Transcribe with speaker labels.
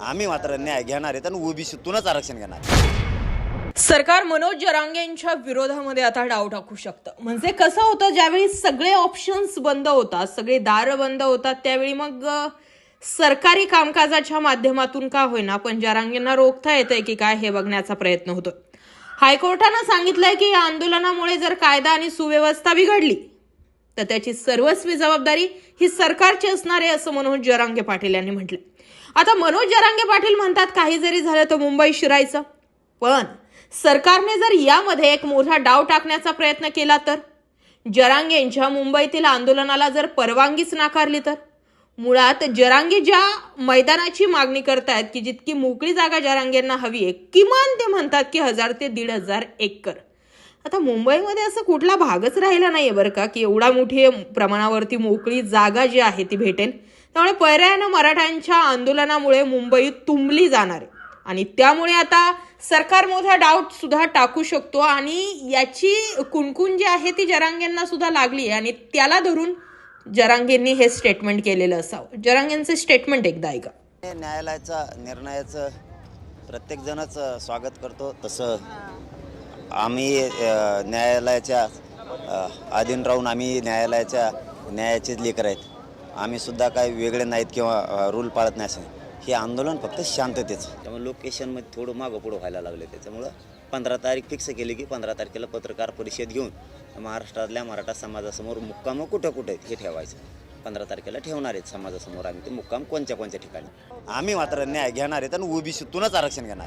Speaker 1: आम्ही मात्र न्याय घेणार आहेत आणि ओबीसीतूनच आरक्षण घेणार
Speaker 2: सरकार मनोज जरांगेंच्या विरोधामध्ये आता डाव टाकू शकतं. म्हणजे कसं होतं ज्यावेळी सगळे ऑप्शन्स बंद होतात सगळे दार बंद होतात त्यावेळी मग सरकारी कामकाजाच्या माध्यमातून का होईना? पण जरांगेंना रोखता येतंय की काय हे बघण्याचा प्रयत्न होतो हायकोर्टानं सांगितलंय की या आंदोलनामुळे जर कायदा आणि सुव्यवस्था बिघडली तर त्याची सर्वस्वी जबाबदारी ही सरकारची असणार आहे असं मनोज जरांगे पाटील यांनी म्हटलं आता मनोज जरांगे पाटील म्हणतात काही जरी झालं तर मुंबई शिरायचं. पण सरकारने जर यामध्ये एक मोठा डाव टाकण्याचा प्रयत्न केला तर? जरांगेंच्या मुंबईतील आंदोलनाला जर परवानगीच नाकारली तर? मुळात जरांगे ज्या मैदानाची मागणी करतायत की जितकी मोकळी जागा जरांगेंना हवी आहे किमान ते म्हणतात की हजार ते दीड हजार एकर. आता मुंबईमध्ये असं कुठला भागच राहिला नाही आहे बरं का की एवढा मोठी प्रमाणावरती मोकळी जागा जी आहे ती भेटेल. त्यामुळे पर्यायानं मराठ्यांच्या आंदोलनामुळे मुंबई तुंबली जाणार आहे. आणि त्यामुळे आता सरकार मोठा डाऊट सुद्धा टाकू शकतो आणि याची कुणकुण जी आहे ती जरांगेंना सुद्धा लागली आहे. आणि त्याला धरून जरांगेंनी हे स्टेटमेंट केलेलं असावं. जरांगेंचं स्टेटमेंट एकदा ऐका.
Speaker 1: न्यायालयाचा निर्णयाचं प्रत्येकजणच स्वागत करतो तसं. आम्ही न्यायालयाच्या अधीन राहून आम्ही न्यायालयाच्या न्यायाचेच लेकर आहेत. आम्ही सुद्धा काही वेगळे नाहीत किंवा रूल पाळत नाही असं. हे आंदोलन फक्त शांततेचं. त्यामुळे लोकेशनमध्ये थोडं मागं पुढं व्हायला लागले. त्याच्यामुळं पंधरा तारीख फिक्स केली की पंधरा तारखेला पत्रकार परिषद घेऊन महाराष्ट्रातल्या मराठा समाजासमोर मुक्काम कुठं कुठं आहेत हे ठेवायचं. पंधरा तारखेला ठेवणार आहेत समाजासमोर आम्ही ते मुक्काम कोणत्या कोणत्या ठिकाणी. आम्ही मात्र न्याय घेणार आहेत आणि ओबीसीतूनच आरक्षण घेणार